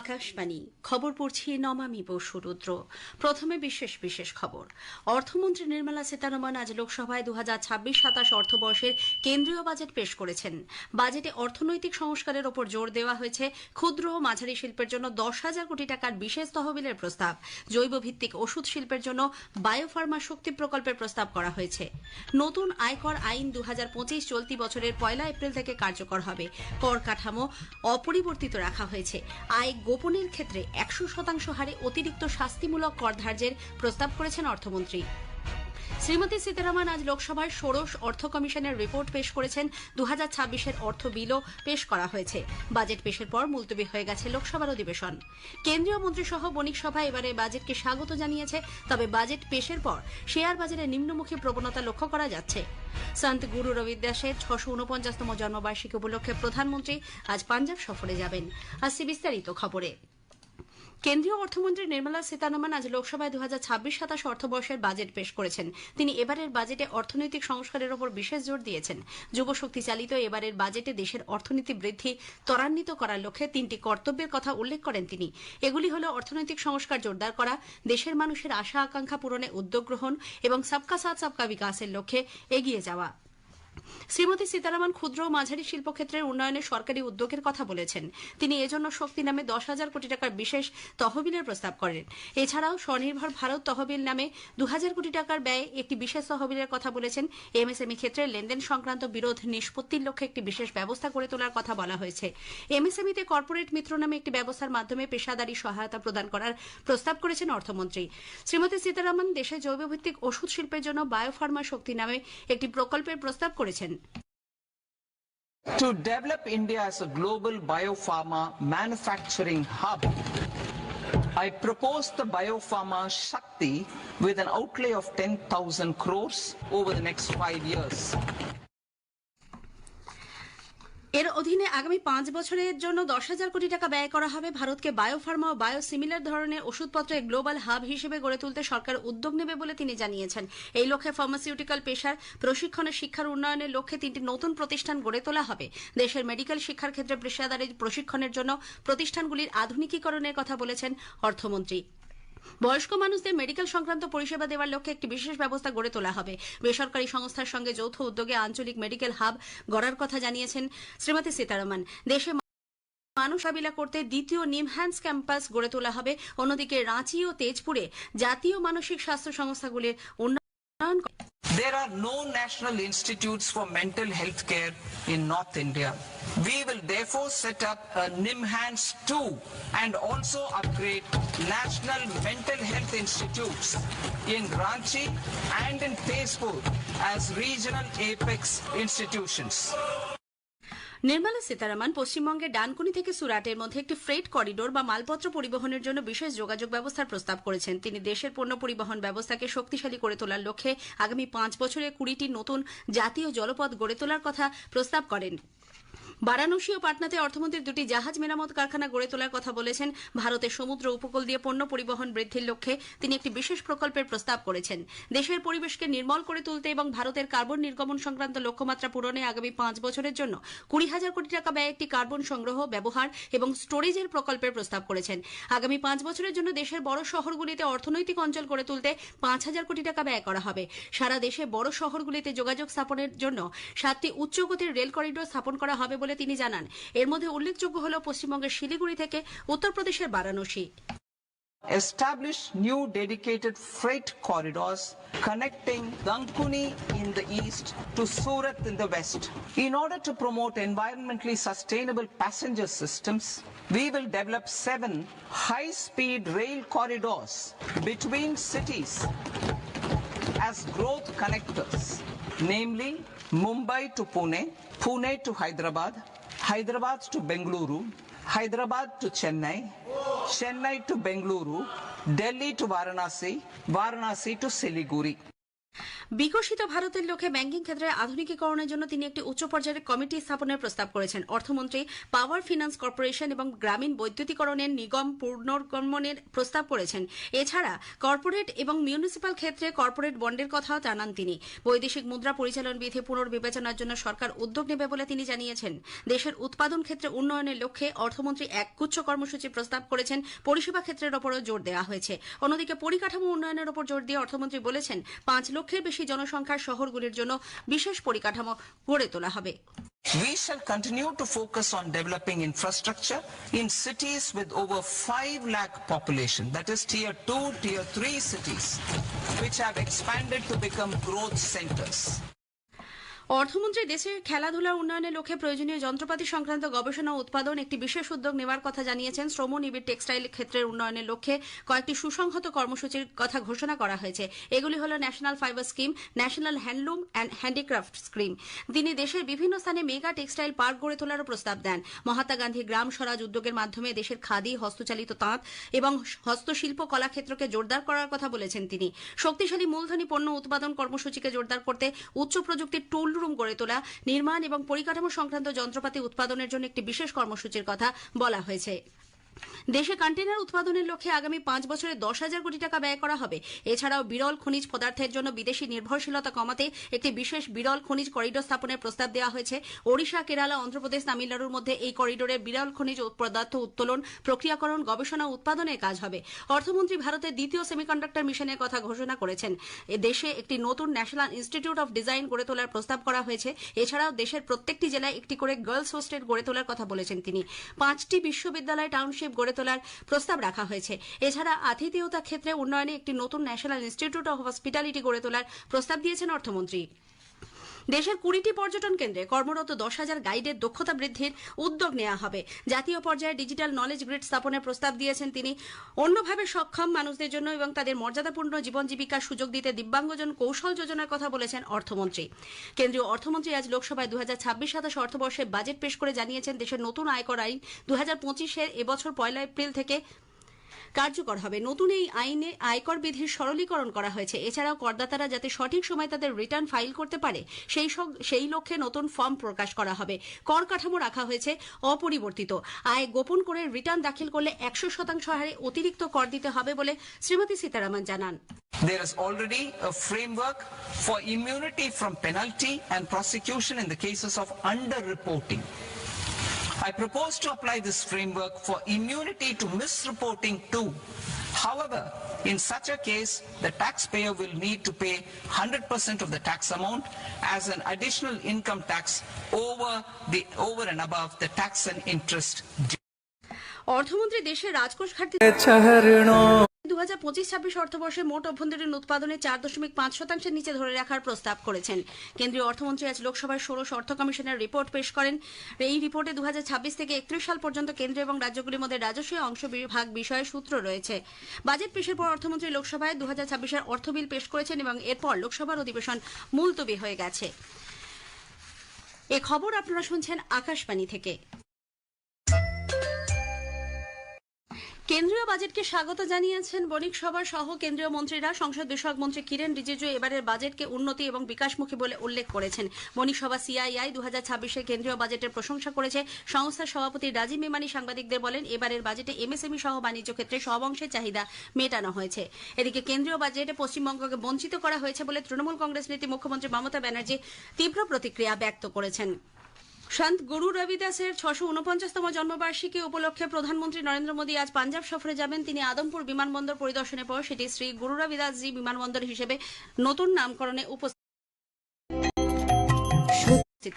আকাশবাণী। খবর পড়ছি নমামি বসু রুদ্র। প্রথমে বিশেষ বিশেষ খবর। অর্থমন্ত্রী নির্মলা সীতারমন আজ লোকসভায় দু হাজার ছাব্বিশ সাতাশ অর্থবর্ষের কেন্দ্রীয় বাজেট পেশ করেছেন। বাজেটে অর্থনৈতিক সংস্কারের ওপর জোর দেওয়া হয়েছে। ক্ষুদ্র ও মাঝারি শিল্পের জন্য দশ হাজার কোটি টাকার বিশেষ তহবিলের প্রস্তাব। জৈব ভিত্তিক ওষুধ শিল্পের জন্য বায়োফার্মা শক্তি প্রকল্পের প্রস্তাব করা হয়েছে। নতুন আয়কর আইন দু হাজার পঁচিশ চলতি বছরের পয়লা এপ্রিল থেকে কার্যকর হবে। কর কাঠামো অপরিবর্তিত রাখা হয়েছে। আয় গোপনের ক্ষেত্রে একশো শতাংশ হারে অতিরিক্ত শাস্তিমূলক কর ধার্যের প্রস্তাব করেছেন অর্থমন্ত্রী। শ্রীমতী সীতারামন আজ লোকসভায় ষোড়শ অর্থ কমিশনের রিপোর্ট পেশ করেছেন। দু হাজার ছাব্বিশের অর্থ বিলও পেশ করা হয়েছে। বাজেট পেশের পর মুলতবি হয়ে গেছে লোকসভার অধিবেশন। কেন্দ্রীয় মন্ত্রিসহ বণিক সভা এবারে বাজেটকে স্বাগত জানিয়েছে, তবে বাজেট পেশের পর শেয়ার বাজারে নিম্নমুখী প্রবণতা লক্ষ্য করা যাচ্ছে। সন্ত গুরু রবিদাসের ছশো উনপঞ্চাশতম জন্মবার্ষিকী উপলক্ষে প্রধানমন্ত্রী আজ পাঞ্জাব সফরে যাবেন। আসছে বিস্তারিত খবরে। কেন্দ্রীয় অর্থমন্ত্রী নির্মলা সীতারমন আজ লোকসভায় দু হাজার ছাব্বিশ সাতাশ অর্থবর্ষের বাজেট পেশ করেছেন। তিনি এবারের বাজেটে অর্থনৈতিক সংস্কারের ওপর বিশেষ জোর দিয়েছেন। যুবশক্তি চালিত এবারের বাজেটে দেশের অর্থনীতি বৃদ্ধি ত্বরান্বিত করার লক্ষ্যে তিনটি কর্তব্যের কথা উল্লেখ করেন তিনি। এগুলি হল অর্থনৈতিক সংস্কার জোরদার করা, দেশের মানুষের আশা আকাঙ্ক্ষা পূরণে উদ্যোগ গ্রহণ এবং সবকা সাথ সবকা বিকাশের লক্ষ্যে এগিয়ে যাওয়া। শ্রীমতী সীতারামন ক্ষুদ্র ও মাঝারি শিল্পক্ষেত্রের উন্নয়নে সরকারি উদ্যোগের কথা বলেছেন। তিনি এজন্য শক্তি নামে দশ হাজার কোটি টাকার বিশেষ তহবিলের প্রস্তাব করেন। এছাড়াও স্বনির্ভর ভারত তহবিল নামে দু হাজার কোটি টাকার ব্যয়ে একটি বিশেষ তহবিলের কথা বলেছেন। এমএসএমই ক্ষেত্রে লেনদেন সংক্রান্ত বিরোধ নিষ্পত্তির লক্ষ্যে একটি বিশেষ ব্যবস্থা গড়ে তোলার কথা বলা হয়েছে। এমএসএমইতে কর্পোরেট মিত্র নামে একটি ব্যবস্থার মাধ্যমে পেশাদারী সহায়তা প্রদান করার প্রস্তাব করেছেন অর্থমন্ত্রী। শ্রীমতী সীতারামন দেশে জৈবভিত্তিক ওষুধ শিল্পের জন্য বায়োফার্মা শক্তি নামে একটি প্রকল্পের প্রস্তাব করেছেন To develop India as a global biopharma manufacturing hub, I propose the Biopharma Shakti with an outlay of 10,000 crores over the next five years. এর অধীনে আগামী পাঁচ বছরের জন্য দশ হাজার কোটি টাকা ব্যয় করা হবে ভারতকে বায়োফার্মা ও বায়োসিমিলার ধরনের ওষুধপত্রের গ্লোবাল হাব হিসেবে গড়ে তুলতে সরকার উদ্যোগ নেবে বলে তিনি জানিয়েছেন। এই লক্ষ্যে ফার্মাসিউটিক্যাল পেশার প্রশিক্ষণ ও শিক্ষার উন্নয়নের লক্ষ্যে তিনটি নতুন প্রতিষ্ঠান গড়ে তোলা হবে। দেশের মেডিকেল শিক্ষার ক্ষেত্রে পেশাদারি প্রশিক্ষণের জন্য প্রতিষ্ঠানগুলির আধুনিকীকরণের কথা বলেছেন অর্থমন্ত্রী। বয়স্ক মানুষদের মেডিকেল সংক্রান্ত পরিষেবা দেওয়ার লক্ষ্যে একটি বিশেষ ব্যবস্থা গড়ে তোলা হবে। বেসরকারি সংস্থার সঙ্গে যৌথ উদ্যোগে আঞ্চলিক মেডিকেল হাব গড়ার কথা জানিয়েছেন শ্রীমতী সীতারমন। দেশে মানুষ মোকাবিলা করতে দ্বিতীয় নিমহ্যান্স ক্যাম্পাস গড়ে তোলা হবে। অন্যদিকে রাঁচি ও তেজপুরে জাতীয় মানসিক স্বাস্থ্য সংস্থাগুলির উন্নয়ন There are no national institutes for mental health care in North India. We will therefore set up a NIMHANS 2 and also upgrade national mental health institutes in Ranchi and in Tezpur as regional apex institutions. Nirmala Sitharaman পশ্চিমবঙ্গের ডানকুনি থেকে সুরাটের মধ্যে একটি freight corridor বা মালপত্র পরিবহনের জন্য বিশেষ যোগাযোগ ব্যবস্থার প্রস্তাব করেছেন। তিনি দেশের পণ্য পরিবহন ব্যবস্থাকে শক্তিশালী করে তোলার লক্ষ্যে আগামী পাঁচ বছরে কুড়িটি নতুন জাতীয় জলপথ গড়ে তোলার কথা প্রস্তাব করেন। বারাণসী ও পাটনাতে অর্থমন্ত্রী দুটি জাহাজ মেরামত কারখানা গড়ে তোলার কথা বলেছেন। ভারতের সমুদ্র উপকূল দিয়ে পণ্য পরিবহন বৃদ্ধির লক্ষ্যে তিনি একটি বিশেষ প্রকল্পের প্রস্তাব করেছেন। দেশের পরিবেশকে নির্মল করে তুলতে এবং ভারতের কার্বন নির্গমন সংক্রান্ত লক্ষ্যমাত্রা পূরণে আগামী পাঁচ বছরের জন্য কুড়ি হাজার কোটি টাকা ব্যয়ে একটি কার্বন সংগ্রহ, ব্যবহার এবং স্টোরেজের প্রকল্পের প্রস্তাব করেছেন। আগামী পাঁচ বছরের জন্য দেশের বড় শহরগুলিতে অর্থনৈতিক অঞ্চল গড়ে তুলতে পাঁচ হাজার কোটি টাকা ব্যয় করা হবে। সারা দেশে বড় শহরগুলিতে যোগাযোগ স্থাপনের জন্য সাতটি উচ্চগতির রেল করিডোর স্থাপন করা হবে বলে তিনি জানান এর মধ্যে উল্লেখযোগ্য হল পশ্চিমবঙ্গের শিলিগুড়ি থেকে উত্তরপ্রদেশের Varanasi establish new dedicated freight corridors connecting Dankuni in the east to Surat in the west. In order to promote environmentally sustainable passenger systems, we will develop seven high-speed rail corridors between cities as growth connectors, namely Mumbai to Pune, Pune to Hyderabad, Hyderabad to Bengaluru, Hyderabad to Chennai, Chennai to Bengaluru, Delhi to Varanasi, Varanasi to Siliguri. বিকশিত ভারতের লক্ষ্যে banking ক্ষেত্রে আধুনিকীকরণের জন্য তিনি একটি উচ্চ পর্যায়ের committee স্থাপনের প্রস্তাব করেছেন। অর্থমন্ত্রী, পাওয়ার ফিনান্স কর্পোরেশন এবং গ্রামীণ বৈদ্যুতিকরণের নিগম পুনর্গমনের প্রস্তাব করেছেন। এছাড়া কর্পোরেট এবং মিউনিসিপাল ক্ষেত্রে কর্পোরেট বন্ডের কথাও জানান তিনি। বৈদেশিক মুদ্রা পরিচালন বিধি পুনর্বিবেচনার জন্য সরকার উদ্যোগ নেবে বলে তিনি জানিয়েছেন। দেশের উৎপাদন ক্ষেত্রে উন্নয়নের লক্ষ্যে অর্থমন্ত্রী এক গুচ্ছ কর্মসূচি প্রস্তাব করেছেন। পরিষেবা ক্ষেত্রের ওপরও জোর দেওয়া হয়েছে। অন্যদিকে পরিকাঠামো উন্নয়নের ওপর জোর দিয়ে অর্থমন্ত্রী বলেছেন, পাঁচ লক্ষের বেশি জনসংখ্যার শহরগুলির জন্য বিশেষ পরিকাঠামো গড়ে তোলা হবে We shall continue to focus on developing infrastructure in cities with over 5 lakh population, that is tier 2, tier 3 cities, which have expanded to become growth centers. অর্থমন্ত্রী দেশের খেলাধুলার উন্নয়নের লক্ষ্যে প্রয়োজনীয় যন্ত্রপাতি সংক্রান্ত গবেষণা ও উৎপাদন একটি বিশেষ উদ্যোগ নেওয়ার কথা জানিয়েছেন শ্রম নিবিড় টেক্সটাইল ক্ষেত্রের উন্নয়নের লক্ষ্যে কয়েকটি সুসংহত কর্মসূচির কথা ঘোষণা করা হয়েছে। এগুলি হল national fibre scheme, national handloom and handicraft scheme. তিনি দেশের বিভিন্ন স্থানে মেগা টেক্সটাইল পার্ক গড়ে তোলারও প্রস্তাব দেন। মহাত্মা গান্ধী গ্রাম স্বরাজ উদ্যোগের মাধ্যমে দেশের খাদি, হস্তচালিত তাঁত এবং হস্তশিল্প কলাক্ষেত্রকে জোরদার করার কথা বলেছেন তিনি। শক্তিশালী মূলধনী পণ্য উৎপাদন কর্মসূচিকে জোরদার করতে উচ্চ প্রযুক্তির টুল রুম গড়ে তোলা, নির্মাণ এবং পরিকাঠামো সংক্রান্ত যন্ত্রপাতি উৎপাদনের জন্য একটি বিশেষ কর্মসূচির কথা বলা হয়েছে। দেশে কন্টেনার উৎপাদনের লক্ষ্যে আগামী পাঁচ বছরে দশ হাজার কোটি টাকা ব্যয় করা হবে। এছাড়াও বিরল খনিজ পদার্থের জন্য বিদেশি নির্ভরশীলতা কমাতে একটি বিশেষ বিরল খনিজ করিডোর স্থাপনের প্রস্তাব দেওয়া হয়েছে। ওড়িশা, কেরালা, অন্ধ্রপ্রদেশ, তামিলনাড়ুর মধ্যে এই করিডোরে বিরল খনিজ পদার্থ উত্তোলন, প্রক্রিয়াকরণ, গবেষণা উৎপাদনের কাজ হবে। অর্থমন্ত্রী ভারতের দ্বিতীয় সেমিকন্ডাক্টর মিশনের কথা ঘোষণা করেছেন। দেশে একটি নতুন ন্যাশনাল ইনস্টিটিউট অফ ডিজাইন গড়ে তোলার প্রস্তাব করা হয়েছে। এছাড়াও দেশের প্রত্যেকটি জেলায় একটি করে গার্লস হোস্টেল গড়ে তোলার কথা বলেছেন তিনি। পাঁচটি বিশ্ববিদ্যালয় টাউনশিপ গড়ে তোলার প্রস্তাব রাখা হয়েছে। এছাড়া আতিথেয়তা ক্ষেত্রে উন্নয়নে একটি নতুন ন্যাশনাল ইনস্টিটিউট অফ হসপিটালিটি গড়ে তোলার প্রস্তাব দিয়েছেন অর্থমন্ত্রী। দেশের কুড়িটি পর্যটন কেন্দ্রে কর্মরত দশ হাজার গাইডের দক্ষতা বৃদ্ধির উদ্যোগ নেওয়া হবে। জাতীয় পর্যায়ে ডিজিটাল নলেজ গ্রিড স্থাপনের প্রস্তাব দিয়েছেন তিনি। অন্যভাবে সক্ষম মানুষদের জন্য এবং তাদের মর্যাদাপূর্ণ জীবন জীবিকার সুযোগ দিতে দিব্যাঙ্গজন কৌশল যোজনার কথা বলেছেন অর্থমন্ত্রী। কেন্দ্রীয় অর্থমন্ত্রী আজ লোকসভায় দু হাজার ছাব্বিশ সাতাশ অর্থবর্ষে বাজেট পেশ করে জানিয়েছেন, দেশের নতুন আয়কর আইন দু হাজার পঁচিশের এবছর পয়লা এপ্রিল থেকে কার্যকর হবে। নতুন এই আইনে আয়কর বিধির সরলীকরণ করা হয়েছে। এছাড়াও করদাতারা যাতে সঠিক সময় তাদের রিটার্ন ফাইল করতে পারে, সেই সেই লক্ষ্যে নতুন ফর্ম প্রকাশ করা হবে। কর কাঠামো রাখা হয়েছে অপরিবর্তিত। আয় গোপন করে রিটার্ন দাখিল করলে একশো শতাংশ হারে অতিরিক্ত কর দিতে হবে বলে শ্রীমতী সীতারামন জানান। There is already a framework for immunity from penalty and prosecution in the cases of underreporting. I propose to apply this framework for immunity to misreporting too. However, in such a case, the taxpayer will need to pay 100% of the tax amount as an additional income tax over the over and above the tax and interest due. অর্থমন্ত্রী দেশের রাজকোষ ঘাটতি দু হাজার পঁচিশ ছাব্বিশ অর্থবর্ষে মোট অভ্যন্তরীণ উৎপাদনে চার দশমিক পাঁচ শতাংশের নিচে ধরে রাখার প্রস্তাব করেছেন। কেন্দ্রীয় অর্থমন্ত্রী আজ লোকসভায় ষোড়শ অর্থ কমিশনের রিপোর্ট পেশ করেন। এই রিপোর্টে দু হাজার ছাব্বিশ থেকে একত্রিশ সাল পর্যন্ত কেন্দ্র এবং রাজ্যগুলির মধ্যে রাজস্ব অংশ বিভাগ বিষয়ে সূত্র রয়েছে। বাজেট পেশের পর অর্থমন্ত্রী লোকসভায় দু হাজার ছাব্বিশের অর্থ বিল পেশ করেছেন এবং এরপর লোকসভার অধিবেশন মুলতবি হয়ে গেছে। এ খবর আপনারা শুনছেন আকাশবাণী থেকে। কেন্দ্রীয় বাজেটকে স্বাগত জানিয়েছেন বণিক সভা সহ কেন্দ্রীয় মন্ত্রীরা, সংসদ বিষয়ক মন্ত্রী কিরেন রিজিজু এবারের বাজেটকে উন্নতি এবং বিকাশমুখী বলে উল্লেখ করেছেন। বণিক সভা সিআইআই দু হাজার কেন্দ্রীয় বাজেটের প্রশংসা করেছে। সংস্থার সভাপতি রাজীব মেমানি সাংবাদিকদের বলেন, এবারের বাজেটে এমএসএমই সহ বাণিজ্য ক্ষেত্রে সব অংশের চাহিদা মেটানো হয়েছে। এদিকে কেন্দ্রীয় বাজেটে পশ্চিমবঙ্গকে বঞ্চিত করা হয়েছে বলে তৃণমূল কংগ্রেস নেত্রী মুখ্যমন্ত্রী মমতা ব্যানার্জি তীব্র প্রতিক্রিয়া ব্যক্ত করেছেন। সন্ত গুরু রবিদাসের ছশো উনপঞ্চাশতম জন্মবার্ষিকী উপলক্ষে প্রধানমন্ত্রী নরেন্দ্র মোদী আজ পাঞ্জাব সফরে যাবেন। তিনি আদমপুর বিমানবন্দর পরিদর্শনের পর সেটি শ্রী গুরু রবিদাসজি বিমানবন্দর হিসেবে নতুন নামকরণে উপস্থিত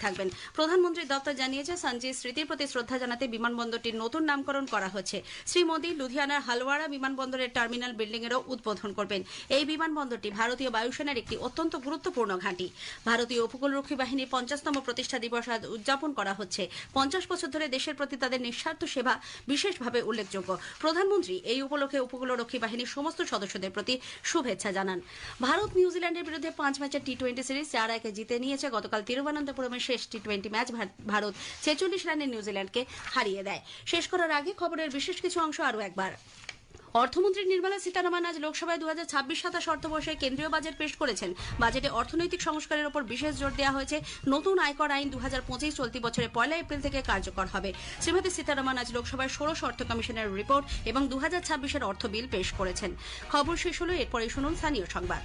থাকবেন। প্রধানমন্ত্রীর দপ্তর জানিয়েছে সঞ্জয় স্মৃতির প্রতি শ্রদ্ধা জানাতে বিমানবন্দরটির নতুন নামকরণ করা হচ্ছে। শ্রী মোদী লুধিয়ানার হালওয়াড়া বিমানবন্দরের টার্মিনাল বিল্ডিং এরও উদ্বোধন করবেন। এই বিমানবন্দরটি ভারতীয় বায়ুসেনার একটি অত্যন্ত গুরুত্বপূর্ণ ঘাঁটি। ভারতীয় উপকূলরক্ষী বাহিনীর পঞ্চাশতম প্রতিষ্ঠা দিবস আজ উদযাপন করা হচ্ছে। পঞ্চাশ বছর ধরে দেশের প্রতি তাদের নিঃস্বার্থ সেবা বিশেষভাবে উল্লেখযোগ্য। প্রধানমন্ত্রী এই উপলক্ষে উপকূলরক্ষী বাহিনীর সমস্ত সদস্যদের প্রতি শুভেচ্ছা জানান। ভারত নিউজিল্যান্ডের বিরুদ্ধে পাঁচ ম্যাচের টি টোয়েন্টি সিরিজ চার একে জিতে নিয়েছে গতকাল তিরুবনন্তপুরমের শেষ টি টোয়েন্টি ম্যাচ ভারত ছেচল্লিশ রানে নিউজিল্যান্ডকে হারিয়ে দেয়। শেষ করার আগে খবরের বিশেষ কিছু অংশ আরও একবার। অর্থমন্ত্রী নির্মলা সীতারামন আজ লোকসভায় দু হাজার ছাব্বিশ সাতাশ অর্থবর্ষে কেন্দ্রীয় বাজেট পেশ করেছেন। বাজেটে অর্থনৈতিক সংস্কারের উপর বিশেষ জোর দেওয়া হয়েছে। নতুন আয়কর আইন দু হাজার পঁচিশ চলতি বছরের পয়লা এপ্রিল থেকে কার্যকর হবে। শ্রীমতী সীতারামন আজ লোকসভায় ষোড়শ অর্থ কমিশনের রিপোর্ট এবং দু হাজার ছাব্বিশের অর্থ বিল পেশ করেছেন। খবর শেষ হল এরপরে শুনুন স্থানীয় সংবাদ।